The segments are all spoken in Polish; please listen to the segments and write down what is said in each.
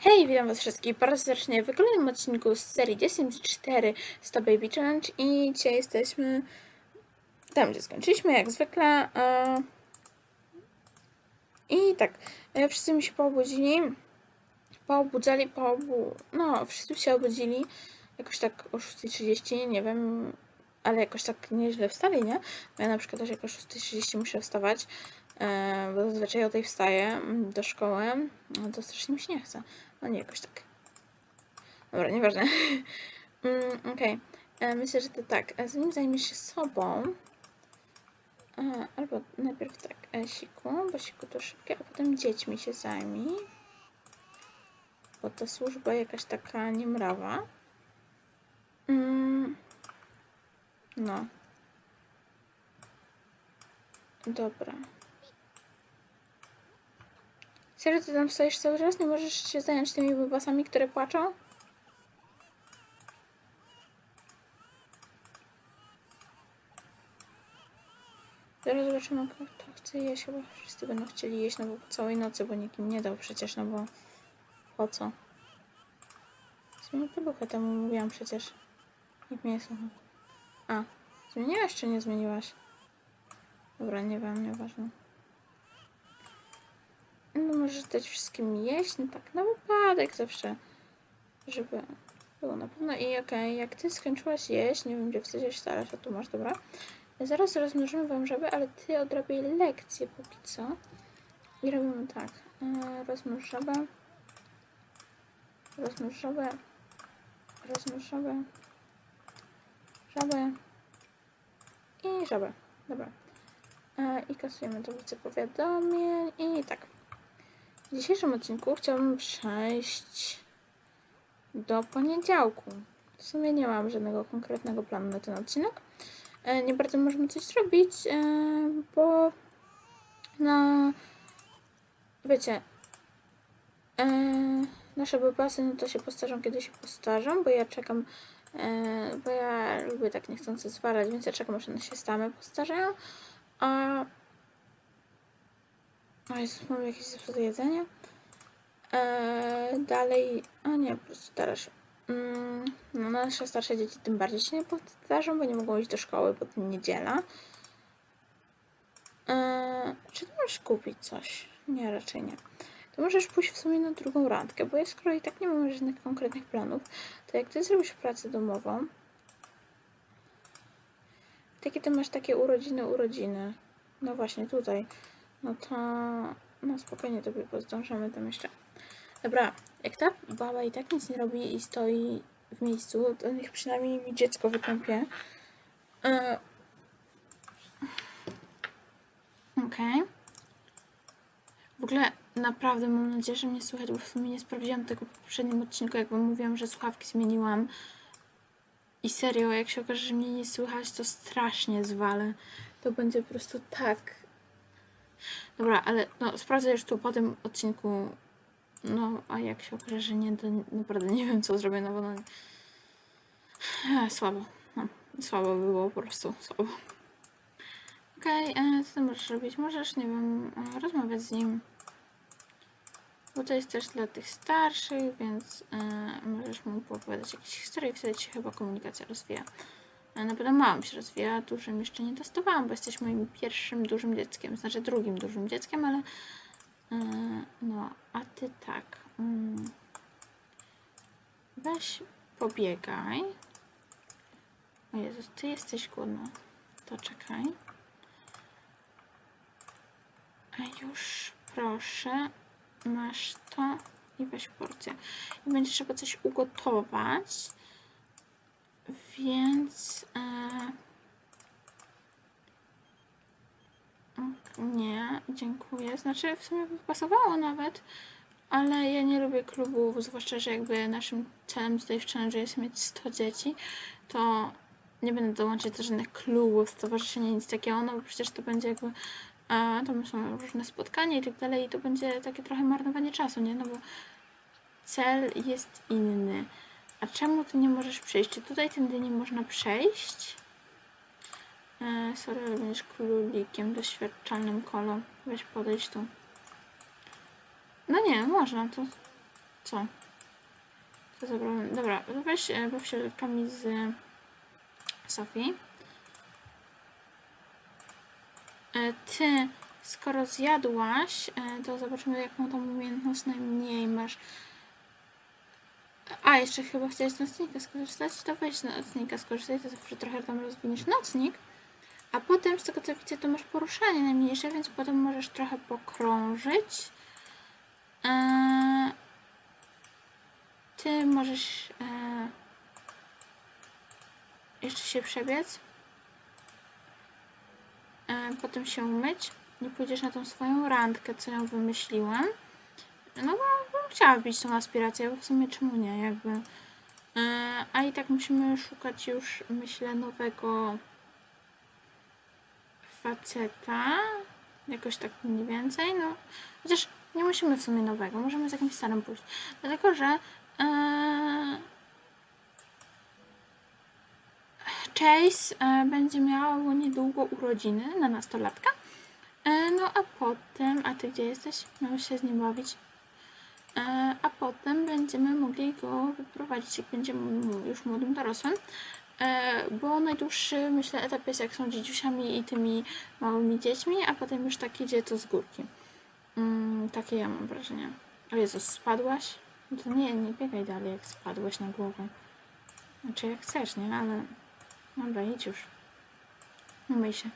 Hej, witam was wszystkich bardzo serdecznie w kolejnym odcinku z serii 10.4 100 Baby Challenge i dzisiaj jesteśmy tam, gdzie skończyliśmy, jak zwykle. I tak, e, wszyscy mi się poobudzili, poobudzali, poobu... no, wszyscy się obudzili jakoś tak o 6.30, nie wiem, ale jakoś tak nieźle wstali, nie? Bo ja na przykład też jakoś o 6.30 muszę wstawać, e, bo zazwyczaj o tej wstaję mm, do szkoły, no to strasznie mi się nie chce. No nie, jakoś tak. Dobra, nieważne. mm, Okej. E, Myślę, że to tak. e, Zanim zajmiesz się sobą, e, albo najpierw tak, e, siku, bo siku to szybkie, a potem dziećmi się zajmij. Bo ta służba jakaś taka niemrawa. Mm. No. Dobra. Serio, ty tam stoisz cały czas? Nie możesz się zająć tymi bobasami, które płaczą? Zaraz zobaczymy, kto chce jeść. Chyba wszyscy będą chcieli jeść, no bo całej nocy, bo nikt im nie dał przecież, no bo po co? Zmienię pieluchę, temu mówiłam przecież. Nikt mnie nie słucha. A, zmieniłaś czy nie zmieniłaś? Dobra, nie wiem, nieważne. Możesz dać wszystkim jeść, no tak na wypadek zawsze, żeby było na pewno. I okej, jak ty skończyłaś jeść, nie wiem gdzie chcesz starać, a tu masz, dobra. Zaraz rozmnożymy wam żaby, ale ty odrabiaj lekcje póki co. I robimy tak, e, rozmnóż żabę, rozmnóż żabę, rozmnóż żabę, żabę i żabę, dobra. E, I kasujemy tablicę powiadomień i tak. W dzisiejszym odcinku chciałabym przejść do poniedziałku. W sumie nie mam żadnego konkretnego planu na ten odcinek. E, Nie bardzo możemy coś zrobić, e, bo na wiecie, e, nasze bobasy no to się postarzą, kiedy się postarzą, bo ja czekam, bo ja lubię tak niechcący zwalać, więc ja czekam, aż one się same postarzają. A o Jezus, mam jakieś zepsute jedzenie. Eee, dalej, a nie, po prostu teraz. Mm, no, nasze starsze dzieci tym bardziej się nie powtarzą, bo nie mogą iść do szkoły, bo to niedziela. Eee, czy ty możesz kupić coś? Nie, raczej nie. To możesz pójść w sumie na drugą randkę, bo ja skoro i tak nie mam żadnych konkretnych planów, to jak ty zrobisz pracę domową, takie ty masz takie urodziny, urodziny. No właśnie, tutaj. No to no spokojnie tobie pozdążymy tam jeszcze. Dobra, jak ta baba i tak nic nie robi i stoi w miejscu, to niech przynajmniej mi dziecko wykąpie. E... Okej. W ogóle naprawdę mam nadzieję, że mnie słychać, bo w sumie nie sprawdziłam tego w poprzednim odcinku, jak wam mówiłam, że słuchawki zmieniłam. I serio, jak się okaże, że mnie nie słychać, to strasznie zwalę. To będzie po prostu tak Dobra, ale no, sprawdzę już tu po tym odcinku. No, a jak się okaże, że nie, to naprawdę nie wiem, co zrobię, no bo no... E, słabo. No, słabo by było po prostu, słabo. Okej, okay, co ty możesz robić? Możesz, nie wiem, e, rozmawiać z nim. Bo to jest też dla tych starszych, więc e, możesz mu opowiadać jakieś historie i wtedy się chyba komunikacja rozwija. A na pewno małym się rozwija, dużym jeszcze nie testowałam, bo jesteś moim pierwszym dużym dzieckiem, znaczy drugim dużym dzieckiem, ale yy, no, a ty tak. Mm, weź pobiegaj. O Jezus, ty jesteś głodna. To czekaj. A już proszę, masz to i weź porcję. I będzie trzeba coś ugotować. Więc. E... Nie, dziękuję. Znaczy, w sumie by pasowało nawet, ale ja nie lubię klubów, zwłaszcza, że jakby naszym celem tutaj w challenge jest mieć 100 dzieci, to nie będę dołączać do żadnych klubów, stowarzyszenia, nic takiego, no bo przecież to będzie jakby. A tam są różne spotkania i tak dalej, i to będzie takie trochę marnowanie czasu, nie? No bo cel jest inny. A czemu tu nie możesz przejść? Czy tutaj tędy nie można przejść? E, sorry, ale będziesz królikiem doświadczalnym kolo. Weź podejść tu. No nie, można. To Co? Co zabrałem? Dobra, to weź e, baw się z Sofii. E, Ty, skoro zjadłaś, e, to zobaczymy jaką tam umiejętność najmniej masz. A, jeszcze chyba chciałeś z nocnika skorzystać? To weź z nocnika skorzystaj, to zawsze trochę tam rozwiniesz nocnik. A potem, z tego co widzę, to masz poruszanie najmniejsze, więc potem możesz trochę pokrążyć. Eee, ty możesz eee, jeszcze się przebiec. Eee, potem się umyć. Nie pójdziesz na tą swoją randkę, co ją wymyśliłam. No bo bym chciała wbić tą aspirację, bo w sumie czemu nie, jakby. Eee, a i tak musimy szukać już, myślę, nowego faceta. Jakoś tak mniej więcej, no. Chociaż nie musimy w sumie nowego, możemy z jakimś starym pójść. Dlatego, że eee, Chase e, będzie miał niedługo urodziny na nastolatka. E, no a potem, a ty gdzie jesteś? Miałeś się z nim bawić. E, a potem będziemy mogli go wyprowadzić, jak będzie już młodym dorosłym. E, bo najdłuższy, myślę, etap jest jak są dzieciusiami i tymi małymi dziećmi, a potem już tak idzie to z górki. Mm, takie ja mam wrażenie. O Jezus, spadłaś? No to nie, nie biegaj dalej, jak spadłaś na głowę. Znaczy jak chcesz, nie? Ale... Dobra, idź już. Umyj się.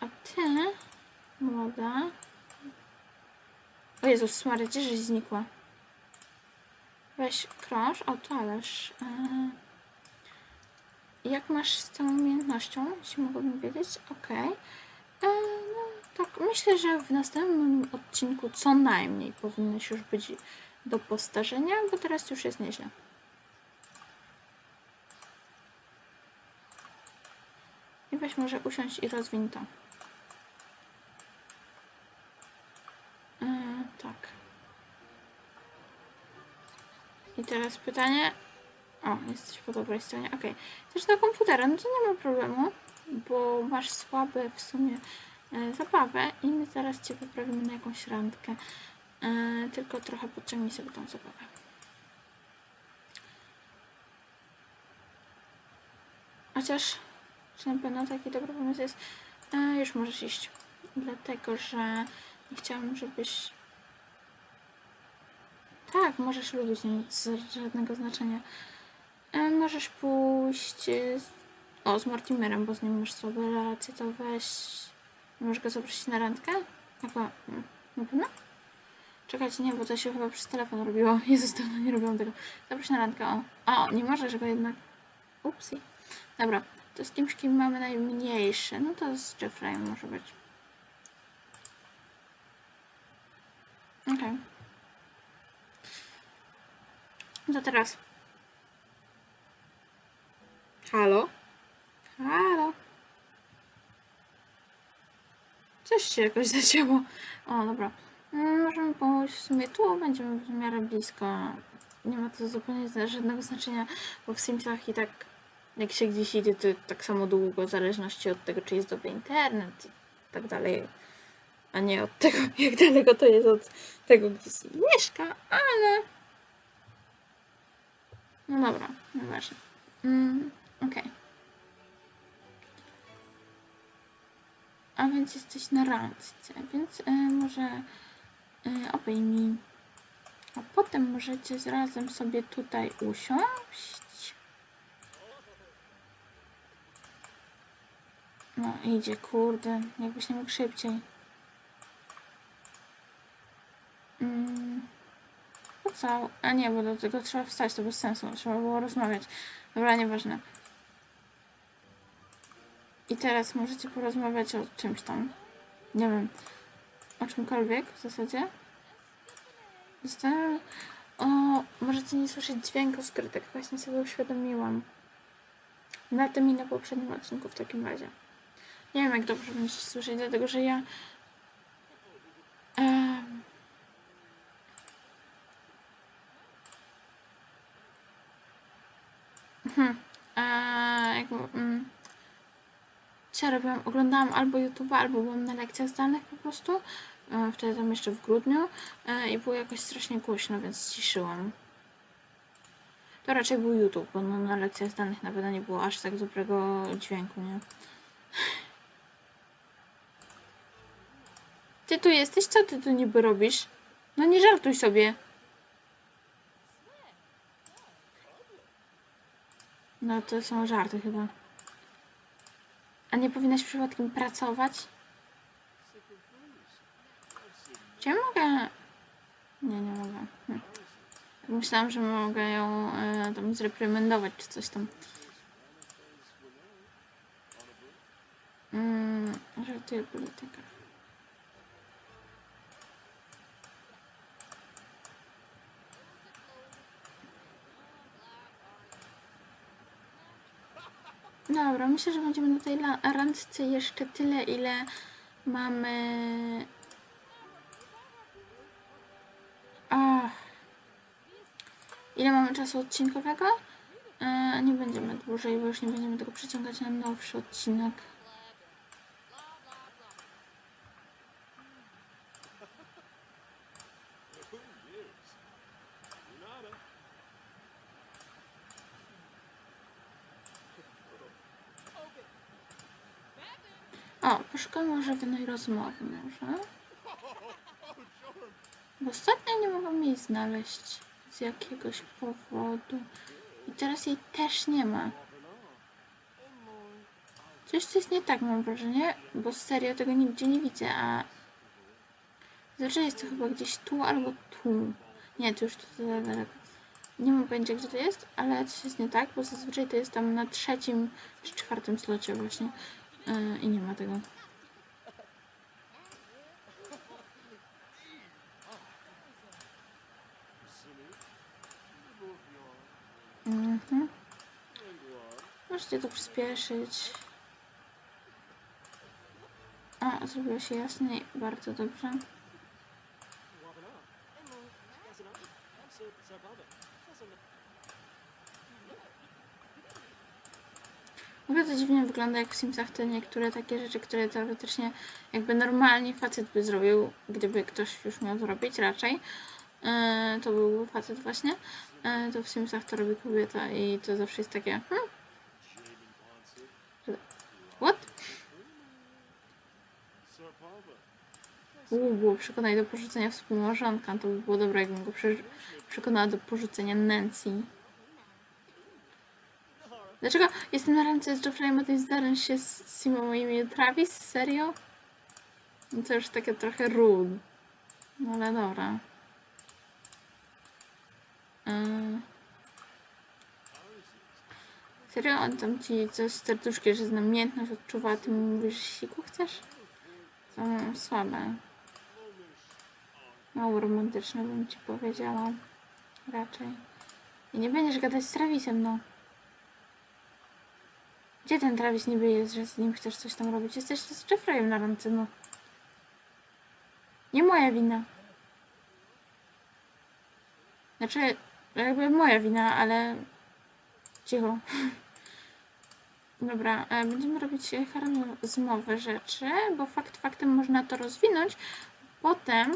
A ty, młoda... O Jezus, Mary, gdzieżeś znikła? Weź krąż. O, to ależ. Eee, jak masz z tą umiejętnością, jeśli mogłabym wiedzieć? Okej. Eee, No, tak, myślę, że w następnym odcinku co najmniej powinnaś już być do postarzenia, bo teraz już jest nieźle. I weź może usiąść i rozwiń to. Eee, tak. I teraz pytanie. O, jesteś po dobrej stronie. Okej. Też do komputera, no to nie ma problemu, bo masz słabe w sumie e, zabawę i my zaraz Cię wyprawimy na jakąś randkę. E, tylko trochę podciągnij sobie tą zabawę. Chociaż, czy na pewno taki dobry pomysł jest? E, już możesz iść. Dlatego, że nie chciałam, żebyś tak, możesz lubić, nie ma żadnego znaczenia. E, możesz pójść e, o, z Mortimerem, bo z nim masz słabe relacje, to weź... Możesz go zaprosić na randkę? Jako, mm, na pewno? Czekajcie, nie, bo to się chyba przez telefon robiło. Jezus, dawno nie robiłam tego. Zaproś na randkę, o. O, nie możesz go jednak... Upsi. Dobra, to z kimś, kim mamy najmniejsze. No to z Jeffreyem może być. Okej. No teraz. Halo? Halo? Coś się jakoś zacięło. O, dobra. Mm, Możemy pójść w sumie tu, będziemy w miarę blisko. Nie ma to zupełnie żadnego znaczenia, bo w Simsach i tak jak się gdzieś idzie, to tak samo długo, w zależności od tego, czy jest dobry internet i tak dalej. A nie od tego, jak daleko to jest od tego, gdzie się mieszka, ale... No dobra, nieważne. Mm, Okej. A więc jesteś na randce, więc y, może y, obejmij. A potem możecie razem sobie tutaj usiąść. No idzie, kurde, jakbyś nie mógł szybciej. Co? A nie, bo do tego trzeba wstać, to bez sensu. Trzeba było rozmawiać. Dobra, nieważne. I teraz możecie porozmawiać o czymś tam. Nie wiem. O czymkolwiek w zasadzie. Zastanawiam... O, możecie nie słyszeć dźwięku skrytek. Właśnie sobie uświadomiłam. Na tym i na poprzednim odcinku w takim razie. Nie wiem, jak dobrze będziecie słyszeć, dlatego że ja... Hmm. Eee, mm, co robiłam? Oglądałam albo YouTube'a, albo byłam na lekcjach zdalnych po prostu, e, wtedy tam jeszcze w grudniu e, i było jakoś strasznie głośno, więc ściszyłam. To raczej był YouTube, bo no, na lekcjach zdalnych na pewno nie było aż tak dobrego dźwięku, nie? Ty tu jesteś? Co ty tu niby robisz? No nie żartuj sobie. No to są żarty chyba. A nie powinnaś przypadkiem pracować? Czy ja mogę... Nie, nie mogę. Hm. Myślałam, że mogę ją e, tam zreprymendować czy coś tam. Mm, żartuję polityka. Dobra, myślę, że będziemy na tej randce jeszcze tyle, ile mamy. Ach. Ile mamy czasu odcinkowego? E, nie będziemy dłużej, bo już nie będziemy tego przeciągać na nowszy odcinek. O, poszukamy może jednej rozmowy może. Bo ostatnio nie mogłam jej znaleźć z jakiegoś powodu. I teraz jej też nie ma. Coś tu jest nie tak, mam wrażenie, bo serio tego nigdzie nie widzę, a zazwyczaj jest to chyba gdzieś tu albo tu. Nie, to już to za daleko. Nie mam pojęcia, gdzie to jest, ale coś jest nie tak, bo zazwyczaj to jest tam na trzecim czy czwartym slocie właśnie yy, i nie ma tego. Mhm. Możecie to przyspieszyć. A, zrobiło się jasniej. Bardzo dobrze. To dziwnie wygląda jak w Simsach te niektóre takie rzeczy, które teoretycznie jakby normalnie facet by zrobił, gdyby ktoś już miał zrobić raczej. E, to byłby facet właśnie. E, to w Simsach to robi kobieta i to zawsze jest takie hmm? What? Uuu, było przekonanie do porzucenia współmałżonka. To by było dobre, jakbym go prze- przekonała do porzucenia Nancy. Dlaczego jestem na randce z Geoffreyem, a ty zdarzasz się z Simą i imię Travis? Serio? No to już takie trochę rude. No ale dobra. Yy. Serio? On tam ci coś z serduszkiem, że znamiętność odczuwa, a ty mu mówisz, siku chcesz? Są słabe. Mało romantyczne bym ci powiedziała. Raczej. I nie będziesz gadać z Travisem, no. Gdzie ten Travis niby jest, że z nim chcesz coś tam robić? Jesteś z Jeffreyem na randce, no. Nie moja wina. Znaczy, jakby moja wina, ale... Cicho. Dobra, e, będziemy robić charyzmowe rzeczy, bo fakt faktem można to rozwinąć. Potem,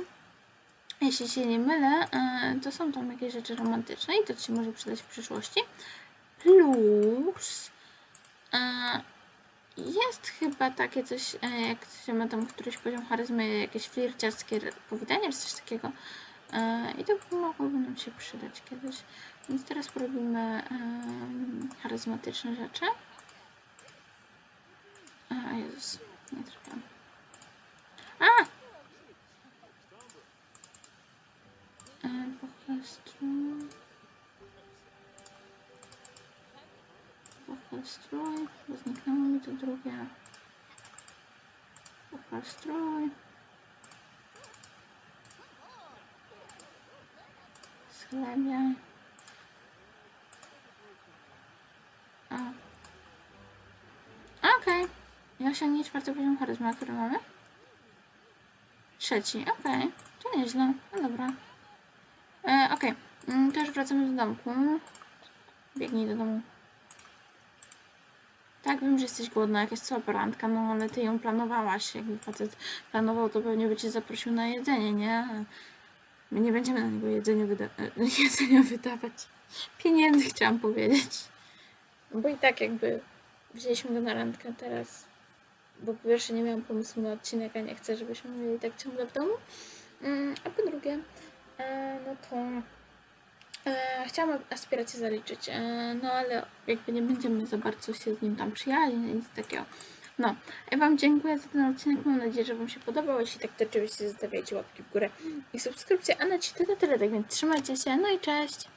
jeśli się nie mylę, e, to są tam jakieś rzeczy romantyczne i to Ci może przydać w przyszłości. Plus jest chyba takie coś, e, jak się ma tam któryś poziom charyzmy, jakieś flirciarskie powitanie czy coś takiego. E, I to mogłoby nam się przydać kiedyś. Więc teraz porobimy charyzmatyczne rzeczy. A, Jezus, nie trafiłam. A! E, Pochwal strój. Pochwal strój, bo zniknęło mi to drugie. Pochwal strój. Schlebiaj. A. Okej. I osiągnij czwarty poziom charyzmy, a który mamy? Trzeci, okej. To nieźle. No dobra. E, okej. Mm, To już wracamy do domku. Biegnij do domu. Tak, wiem, że jesteś głodna, jakaś słaba randka, no ale ty ją planowałaś. Jakby facet planował, to pewnie by cię zaprosił na jedzenie, nie? My nie będziemy na niego jedzenie wyda- jedzenia wydawać. Pieniędzy chciałam powiedzieć. Bo i tak jakby wzięliśmy go na randkę teraz, bo po pierwsze nie miałam pomysłu na odcinek, a nie chcę, żebyśmy mieli tak ciągle w domu. Mm, A po drugie, e, no to e, chciałam aspirację zaliczyć, e, no ale jakby nie będziemy za bardzo się z nim tam przyjaźnić, nic takiego. No, ja Wam dziękuję za ten odcinek, mam nadzieję, że Wam się podobał, jeśli tak, to oczywiście zostawiajcie łapki w górę i subskrypcję, a na dzisiaj to tyle, tak więc trzymajcie się, no i cześć!